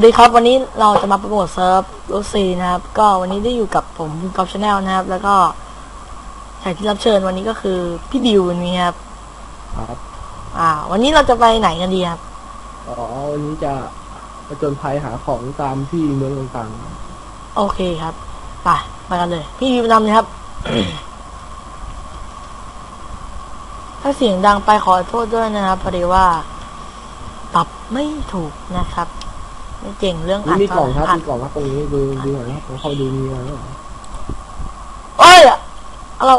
วัสดีครับวันนี้เราจะมาโปรโมทเซิร์ฟรูซีนะครับ ก็วันนี้ได้อยู่กับผมคุณกอล์ฟชาแนลนะครับ แล้วก็แขกที่รับเชิญวันนี้ก็คือพี่ดิววันนี้ครับครับ อ่า วันนี้เราจะไปไหนกันดีครับอ๋อวันนี้จะประจนภัยหาของตามที่เมืองต่างโอเคครับไปไปกันเลย พี่ดิวนำเลยครับ ถ้าเสียงดังไปขอโทษด้วยนะครับพอดีว่าปรับไม่ถูกนะครับ ไม่เก่งเรื่องๆอันี่ดมีกล่องครับอัดมีกล่องครับตรงนี้ดูดูหน่อยครับผมเข้าไปดูมีอะไรหรือเปล่าเอ้ยเรา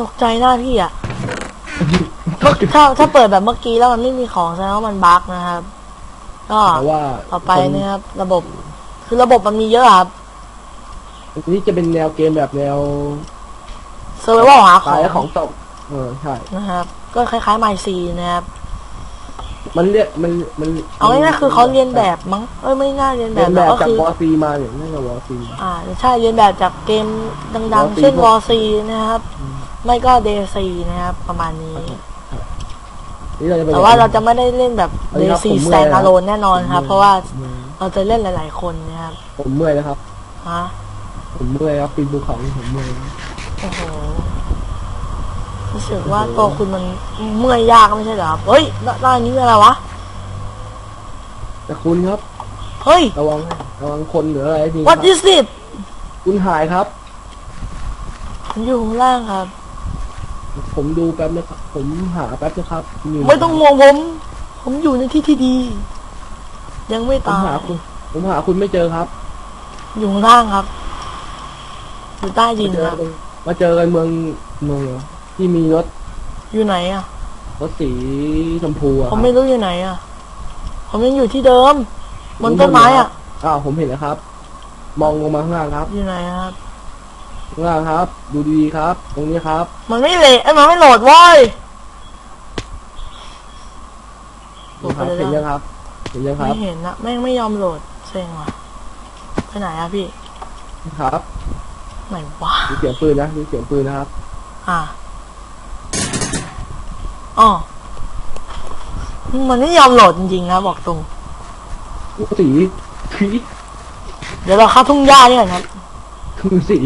ตกใจหน้าพี่อะถ้าถ้าเปิดแบบเมื่อกี้แล้วมันไม่มีของแสดงว่ามันบั๊กนะครับ ก็แต่ว่าต่อไปนะครับ ระบบ คือระบบมันมีเยอะครับอันนี้จะเป็นแนวเกมแบบแนวเซอร์ไวลหาขตาอยและงของตกเออใช่นะครับ ก็คล้ายๆไมซีนะครับ มันเรียกมันมันเอาง่ายๆคือเขาเรียนแบบมั้งเอ้ยไม่น่าเรียนแบเรียบนหรแบอกบก็จากคือ วอซีมาเนี่ยนั่นกับวอซี อ่าใช่เรียนแบบจากเกมดัง War ๆ C เช่นพวกวอซีนะครับ ไม่ก็เดซีนะครับ ประมาณนี้ นี่เราจะไป แต่ว่าเราจะไม่ได้เล่นแบบอันเดนี้ครับซีผมเมื่แซอยนแล้วอะโลนแน่นอนครับ เพราะว่าเมื่อยเราจะเล่นหลาย ๆ คนนะครับผมเมื่อยแล้วครับ ฮะผมเมื่อยครับปีนภูเขาผมเมื่อยแล้วโอ้โห รู้สึกว่าตัวคุณมันเมื่อยยากไม่ใช่เหรอครับเฮ้ยด้านนี้อะไรวะแต่คุณครับ เฮ้ย ระวังระวังคนหรืออะไรที what is it คุณหายครับมันอยู่ข้างล่างครับ ผมดูแป๊บนะครับ ผมหาแป๊บนะครับยู่ไม่ต้องห่วงผม ผมอยู่ในที่ที่ดี ยังไม่ผมตายหาคุณ ผมหาคุณไม่เจอครับอยู่ข้างล่างครับ อยู่ใต้ดินมาเจอครับ กันมาเจอกันเมืองเมืองเหรอ ที่มีรถอยู่ไหนอะรถสีชมพูอะผมไม่รู้อยู่ไหนอะ ผมยังอยู่ที่เดิมบนต้นไม้อะ อ้าวผมเห็นแล้วครับ มองลงมาข้างล่างครับอยู่ไหนอะครับ ข้างล่างครับ ดูดีๆครับ ตรงนี้ครับ มันไม่เละเอ้ยมันไม่โหลดเว้ยนี่ครับเห็นยังครับ เห็นยังครัไม่บเห็นนะแม่งไม่ยอมโหลดเซ็งว่ะไปไหนอะพี่ ครับ ไหนวะดูเสียงปืนนะดูเสียงปืนนะครับ อะ อ๋อมันไม่ยอมโหลดจริงๆนะบอกตรงสีสีเดี๋ยวเราเข้าทุ่งหญ้านี่ก่อนครับ คือสี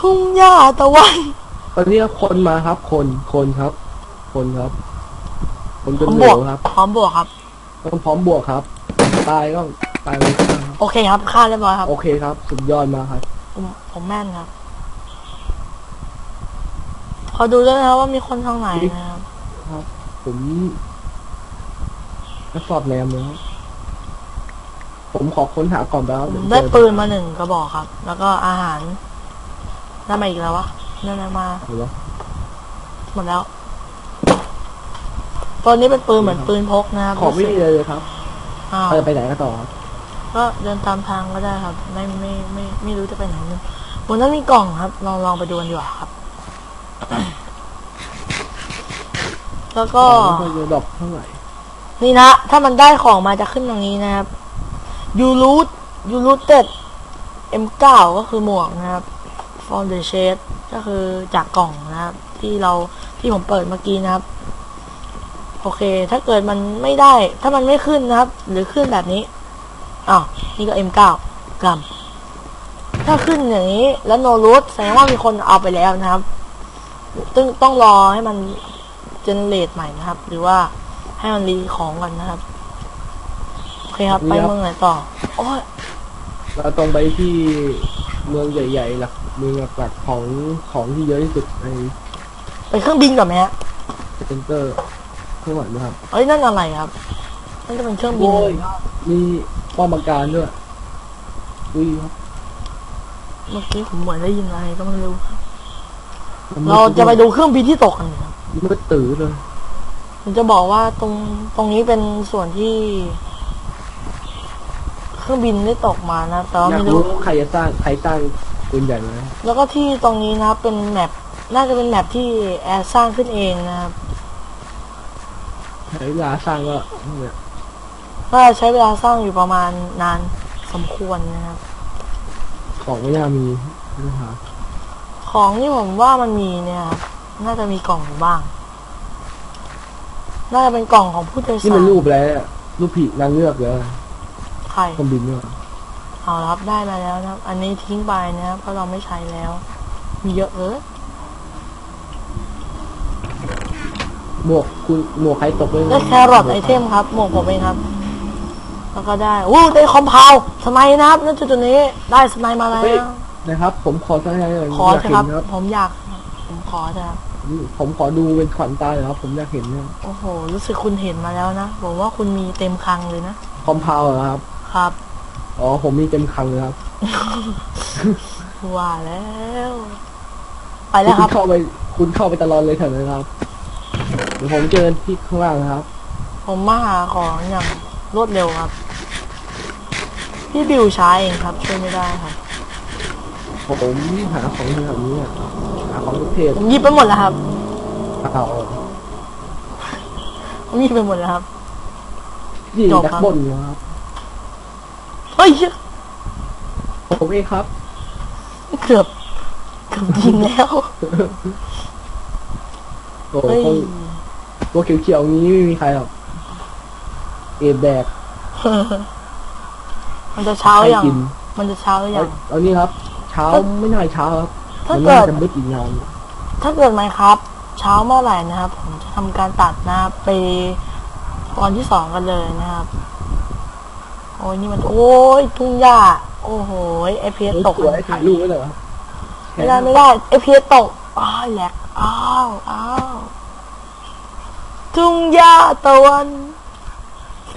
ทุ่งหญ้าตะวันตอนนี้คนมาครับ คนคนครับ คนครับ คนพเป็นร้อมเหบลวกวครับ พร้อมบวกครับ ต้องพร้อมบวกครับ ตายก็ตายเลยครับโอเคครับค่าเรียบร้อยครับ โอเคครับ สุดยอดมากครับ ผมผมแม่นครับข อดูด้วยนะครับว่ามีคนทางไหนนะครับครับ ผมทดสอบแรมเลยครับผมขอค้นหาก่อนแล้วผมได้ปืนมาหนึ่งกระบอกครับ แล้วก็อาหารได้มาอีกแล้ววะได้อะไรมาเห็นไหมหมดแล้วตัวนี้เป็นปืนเหมือนปืนพกนะครับของไม่มีเลยเลยครับอ้าวเราจะไปไหนกันต่อครับก็เดินตามทางก็ได้ครับ ไม่ไม่ไม่ไม่รู้จะไปไหนนึงบนนั้นมีกล่องครับ ลองลองไปดูกันดีกว่าครับ แล้วก็ไม่ค่อยจะดรอปเท่าไหร่นี่นะ ถ้ามันได้ของมาจะขึ้นตรงนี้นะครับยูรูทยูรูทเต็ด M9 ก็คือหมวกนะครับ from the shade ก็คือจากกล่องนะครับ ที่เราที่ผมเปิดเมื่อกี้นะครับ โอเค ถ้าเกิดมันไม่ได้ ถ้ามันไม่ขึ้นนะครับ หรือขึ้นแบบนี้อ้าวนี่ก็ M9 กรัมถ้าขึ้นอย่างนี้แล้วโนรูทแสดงว่ามีคนเอาไปแล้วนะครับต้องต้องรอให้มัน เจเนเรตใหม่นะครับ หรือว่าให้มันรีของกันนะครับ โอเคครับ ไปเมืองไหนต่อโอ้ยเราตรงไปที่เมืองใหญ่ๆหลักเมืองหลักๆของของที่เยอะที่สุดในไปเครื่องบินก่อนไหมฮะเซ็นเตอร์ข้างหลังนะครับเอ้ยนั่นอะไรครับนั่นจะเป็นเครื่องบินโอ้ยมีป้อมปราการด้วยอุ้ยครับเมื่อกี้ผมเหมือนได้ยินอะไรก็ไม่รู้ครับเราจะไปดูเครื่องบินที่ตกกันครับ มืดตื่อเลยผมจะบอกว่าตรงตรงนี้เป็นส่วนที่ เครื่องบินได้ตกมานะแต่ว่าอยากไม่รู้รู้ใครจะสร้างใครสร้างปืนใหญ่ไหมแล้วก็ที่ตรงนี้นะครับเป็นแมปน่าจะเป็นแมปที่แอร์สร้างขึ้นเองนะครับใช้เวลาสร้างก็เนี่ยน่าจะใช้เวลาสร้างอยู่ประมาณนานสมควรนะครับ ของไม่น่ามีนะครับของที่ผมว่ามันมีเนี่ยครับ น่าจะมีกล่องอยู่บ้าง น่าจะเป็นกล่องของผู้โดยนี่สามันรรูปอะไรอะรูปผีนางเงือกเหรอใครเครื่องบินเนี่ยเอาละครับได้มาแล้วนะครับ อันนี้ทิ้งไปนะครับเพราะเราไม่ใช้แล้ว มีเยอะเออหมวกคุณหมวกใครตกเลยได้แครอทไอเทมครับหมวกผมเองครับ แล้วก็ได้อู้ได้คอมเพลสไนด์นะครับนั่นจุดจุดนี้ ได้สไนด์มาแล้เฮ้ยวนะครับ ผมขอสักอย่างหน่อยขออยากเถเห็อะนครับครับ ผมอยาก ผมขอเถอะครับ ผมขอดูเป็นขวัญตาหน่อยครับ ผมอยากเห็นเนี่ยโอ้โห รู้สึกคุณเห็นมาแล้วนะผมว่าคุณมีเต็มคลังเลยนะ คอมเพลเหรอครับ ครับ อ๋อ ผมมีเต็มคลังเลยครับ ว่าแล้ว ไปแล้วคคุรัณบ เข้าไป คุณเข้าไปตลอดเลยเถอะนะครับ เดี๋ยวผมเจอที่ข้างล่างนะครับ ผมมาหาของอย่างรวดเร็วครับ พี่บิวใช้เองครับ ช่วยไม่ได้ครับ ผมรีบหาของแถวนี้อะหา ของทุกเพศผมหยิบไปหมดแล้วครับ เอาผมหยิบไปหมดแล้วครับยี่จบนักครับบนอยู่ครับ เฮ้ยเหี้ย ผมเองครับ เกือบเกือบยิงแล้ว โอ้โหเฮ้ยตัวเขียวๆนี้ไม่มีใครหรอก เอแบกมันจะเช้าใครอย่างกินมันจะเช้าอย่าเอางเอานี่ครับ เช้าไม่น่าเช้าครับ ถ้ามันเกิน่าดจะมืดอีกนานถ้าเกิดไหมครับ เช้าเมื่อไหร่นะครับ ผมจะทำการตัดนะครับไปตอนที่สองกันเลยนะครับ โอ้ยนี่มันโอ้ยทุ่งหญ้าโอ้โหเอพีตกสวยถ่ายรูปไว้เลยครับไม่ได้ไม่ได้เอพีตกอ้าวแหลกอ้าวอ้าวทุ่งหญ้าตะวัน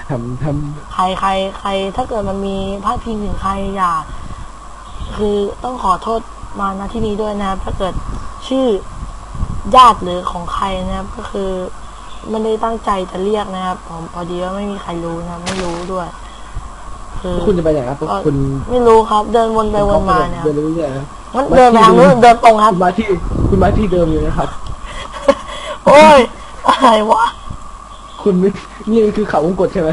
ทำทใครใครใคร ถ้าเกิดมันมีพาดพิงถึงใครอย่า คือต้องขอโทษ มาณที่นี้ด้วยนะครับ ถ้าเกิดชื่อญาติหรือของใครนะครับ ก็คือไม่ได้ตั้งใจจะเรียกนะครับ ผมพอดีว่าไม่มีใครรู้นะครับ ไม่รู้ด้วย คือำคุณจะไปไหนครับ เอ่อคุณไม่รู้ครับ เดินวนไปวนมาเนี่ยคเดิรับนเรื่อยๆนะงั้นเดินไปทางนู้นเดินตรงครับ คุณมาที่คุณมาที่เดิมเลยนะครับ โอ้ยอะไรวะ คุณไม่นี่มันคือเขาวงกดใช่ไหม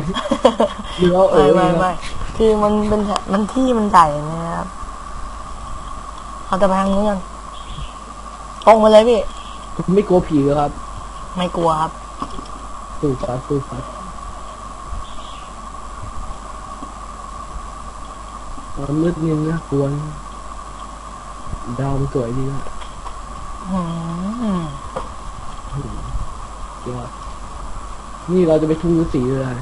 หรือว่าเอไม่อไม่ไม่คือมันเป็นแถมันที่มันใหญ่นะครับ เอาแต่ไปทางนู้นกันตรงไปเลยพี่คุณไม่กลัวผีเหรอครับไม่กลัวครับ สู้ฟัดสู้ฟัดตอนมืดนิดนะกลัวนะดาวมันสวยดีนะอืมยอดนี่เราจะไปทุ่งฤาษีเลย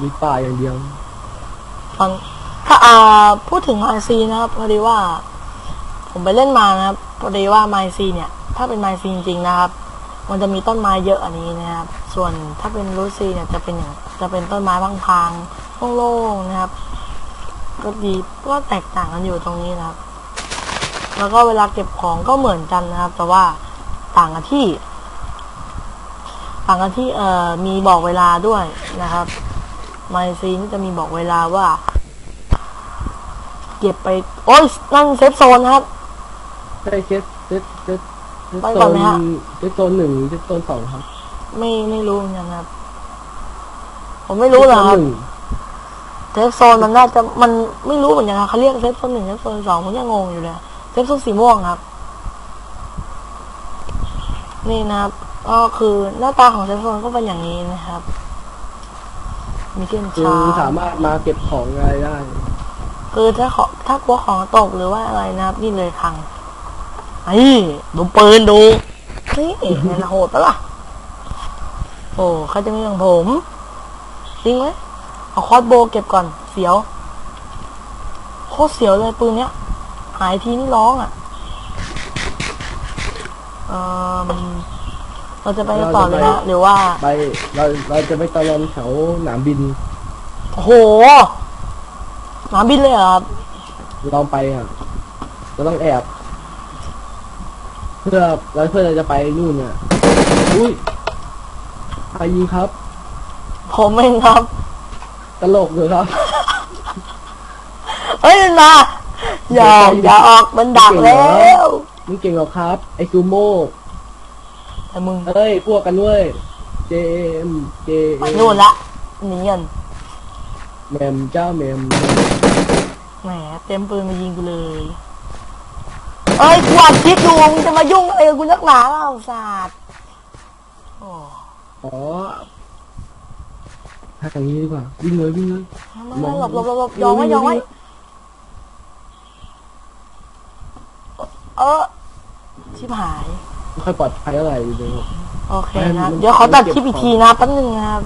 มีป่าอย่างเดียวตอนถ้าอ่าพูดถึงไมซีนะครับพอดีว่า ผมไปเล่นมานะครับพอดีว่าไมซีเนี่ย ถ้าเป็นไมซีจริงๆนะครับ มันจะมีต้นไม้เยอะอันนี้นะครับ ส่วนถ้าเป็นรูซีเนี่ยจะเป็นอย่างจะเป็นต้นไม้พังๆโล่งๆนะครับ ก็ดีก็แตกต่างกันอยู่ตรงนี้นะครับ แล้วก็เวลาเก็บของก็เหมือนกันนะครับ แต่ว่าต่างกันที่ ต่างกันที่เอ่อมีบอกเวลาด้วยนะครับไมซีนี่จะมีบอกเวลาว่า เก็บไป โอ้ยนั่นเซฟโซนครับ ใช่เซตเซตเซตเซตไปโซก่อนนไหมฮะ เซตโซนหนึ่งหรือเซตโซนสองครับไม่ไม่รู้เหมือนกันครับ ผมไม่รู้เหรอครับ เซตโซนหนึ่งเซฟโซนมันน่าจะมันไม่รู้เหมือนกันครับเขาเรียกเซฟโซนหนึ่งเซฟโซนสองผมยังงงอยู่เลยเซฟโซนสีม่วงครับ นี่นะครับ ก็คือหน้าตาของเซฟโซนก็เป็นอย่างนี้นะครับ มีเทียนคือช้าสามารถมาเก็บของอะไรได้ คือถ้าขอถ้ากลัวของตกหรือว่าอะไรนะครับ นี่เลยครัง ไอ้ดูปืนดูนี่มันโหดปะล่ะ โอ้ใครจะมีอย่างผมจริงไหมเอาคอสโบว์เก็บก่อน เสียว โคตรเสียวเลยปืนเนี้ย หายทีนี่ร้องอะเออเราจะไปกันต่อเลยนะหรือว่า ไปเราเราจะไปตะลอนแถวหนามบิน โอ้โหหมาบินเลยเหรอครับลองไปอะเราต้องแอบ เพื่อเราเพื่อเราจะไปนู่นอะอุ้ยใครยิงครับ ผมเองครับ ตลกเลยครับ เฮ้ยมันมาอย่าอย่าออกมันดักแล้วมึงเก่งเหรอครับ ไอซูโม่แต่มึงเอ้ยพวกกันด้วย เจมเจไปนู่นละหนีกันแมมเจ้าแมมแหมเต็มปืนมายิงกูเลย เอ้ยกูอัดคลิปอยู่มึงจะมายุ่งอะไรกับกูนักหนาเปล่าศาสตร์โอ้อ๋อถ้าอย่างนี้ดีกว่าวิ่งเลยวิ่งเลย ไม่ไม่หลบหลบหลบหลบยองไว้ยองไว้เออชิบหาย ไม่ค่อยปลอดภัยเท่าไหร่เลย โอเคนะครับ เดี๋ยวขอตัดคลิปอีกทีนะครับแป๊บนึงนะครับ